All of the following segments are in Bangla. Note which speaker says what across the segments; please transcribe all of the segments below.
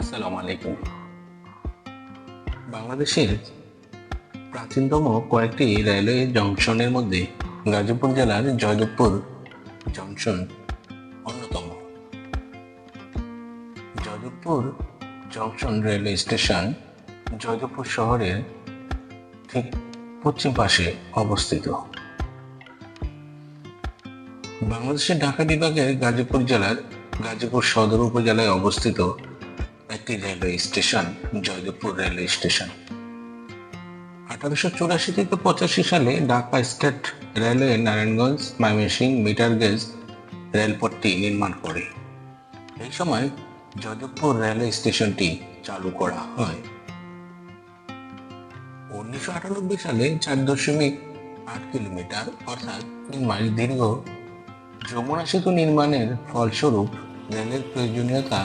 Speaker 1: আসসালামু আলাইকুম। বাংলাদেশের প্রাচীনতম কয়েকটি রেলওয়ে জংশনের মধ্যে গাজীপুর জেলার জয়দেবপুর জংশন অন্যতম। Joydebpur junction railway station Joydebpur শহরের ঠিক পশ্চিম পাশে অবস্থিত। বাংলাদেশের ঢাকা বিভাগের গাজীপুর জেলার গাজীপুর সদর উপজেলায় অবস্থিত একটি railway station, Joydebpur railway station. আঠারোশো চুরাশি থেকে পঁচাশি সালে Dhaka state railway Narayanganj, Mymensingh metre gauge রেলপথটি নির্মাণ করে। এই সময় জয়দেবপুর রেলওয়ে স্টেশনটি চালু করা হয়। উনিশশো আটানব্বই সালে চার দশমিক আট কিলোমিটার, অর্থাৎ তিন মাইল দীর্ঘ যমুনা সেতু নির্মাণের ফলস্বরূপ রেলের প্রয়োজনীয়তা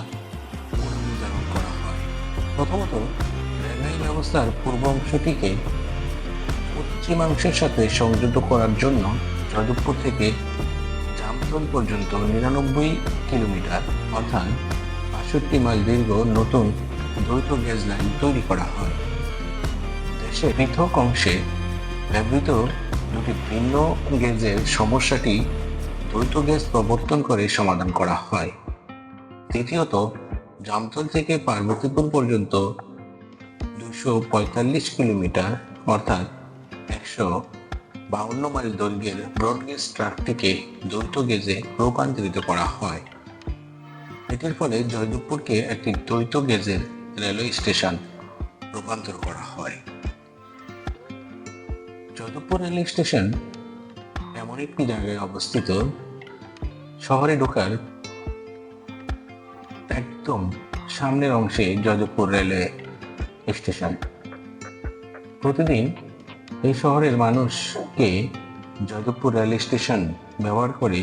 Speaker 1: প্রথমত, রেলওয়ে ব্যবস্থার পূর্ব অংশটিকে পশ্চিমাংশের সাথে সংযুক্ত করার জন্য যাদবপুর থেকে জামতল পর্যন্ত নিরানব্বই কিলোমিটার, অর্থাৎ বাষট্টি মাইল দীর্ঘ নতুন দ্বৈত গ্যাস লাইন তৈরি করা হয়। দেশের পৃথক অংশে ব্যবহৃত দুটি ভিন্ন গেজের সমস্যাটি দ্বৈত গ্যাস প্রবর্তন করে সমাধান করা হয়। দ্বিতীয়ত জামতল থেকে পার্বতীপুর পর্যন্ত দুশো পঁয়তাল্লিশ কিলোমিটার, অর্থাৎ একশো বাউন্ন মাইল দৈর্ঘ্যের ব্রডগেজ ট্রাকটিকে দ্বৈত গেজে রূপান্তরিত করা হয়। এটির ফলে জয়দেবপুরকে একটি দ্বৈত গেজের রেলওয়ে স্টেশন রূপান্তর করা হয়। জয়দেবপুর রেলওয়ে স্টেশন এমন একটি জায়গায় অবস্থিত, শহরে ঢোকার একদম সামনের অংশে যাদবপুর রেলওয়ে স্টেশন। প্রতিদিন এই শহরের মানুষকে যদবপুর রেল স্টেশন ব্যবহার করে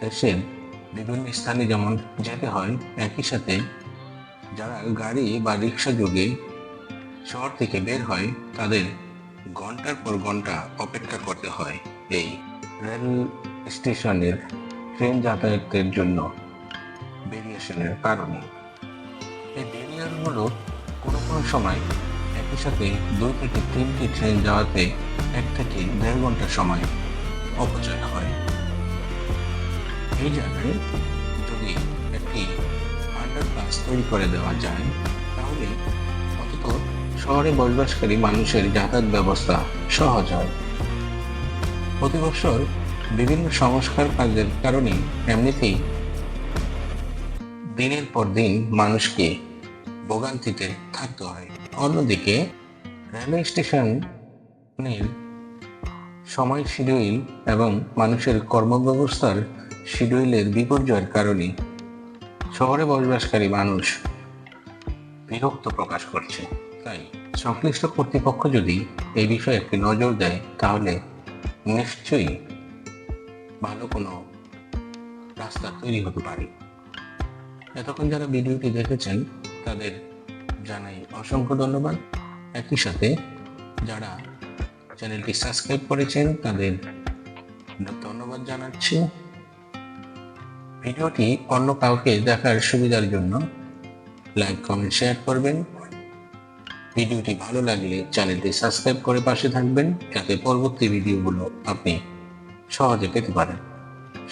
Speaker 1: দেশের বিভিন্ন স্থানে যেমন যেতে হয়, একই সাথে যারা গাড়ি বা রিক্সা যোগে শহর থেকে বের হয়, তাদের ঘণ্টার পর ঘণ্টা অপেক্ষা করতে হয় এই রেল স্টেশনের ট্রেন যাতায়াতের জন্য। ভেরিয়েশনের কারণে। এই ভেরিয়েশনগুলো কোনো কোনো সময় একই সাথে দুই থেকে তিনটি ট্রেন যাওয়াতে এক থেকে দেড় ঘণ্টা সময় অপচয় হয়। এই জায়গায় যদি একটি আন্ডারপাস তৈরি করে দেওয়া যায়, তাহলে অন্তত শহরে বসবাসকারী মানুষের যাতায়াত ব্যবস্থা সহজ হয়। প্রতি বছর বিভিন্ন সংস্কার কাজের কারণে এমনিতেই দিনের পর দিন মানুষকে ভোগান্তিতে থাকতে হয়। অন্যদিকে, রেলওয়ে স্টেশনের সময় শিডিউল এবং মানুষের কর্মব্যবস্থার শিডিউলের বিপর্যয়ের কারণে শহরে বসবাসকারী মানুষ বিরক্ত প্রকাশ করছে। তাই সংশ্লিষ্ট কর্তৃপক্ষ যদি এই বিষয়ে একটি নজর দেয়, তাহলে নিশ্চয়ই ভালো কোনো রাস্তা তৈরি হতে পারে। এতক্ষণ যারা ভিডিওটি দেখেছেন, তাদের জানাই অসংখ্য ধন্যবাদ। একই সাথে যারা চ্যানেলটি সাবস্ক্রাইব করেছেন, তাদের ধন্যবাদ জানাচ্ছি। ভিডিওটি অন্য কাউকে দেখার সুবিধার জন্য লাইক, কমেন্ট, শেয়ার করবেন। ভিডিওটি ভালো লাগলে চ্যানেলটি সাবস্ক্রাইব করে পাশে থাকবেন, যাতে পরবর্তী ভিডিওগুলো আপনি সহজে পেতে পারেন।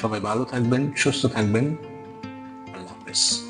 Speaker 1: সবাই ভালো থাকবেন, সুস্থ থাকবেন। purpose.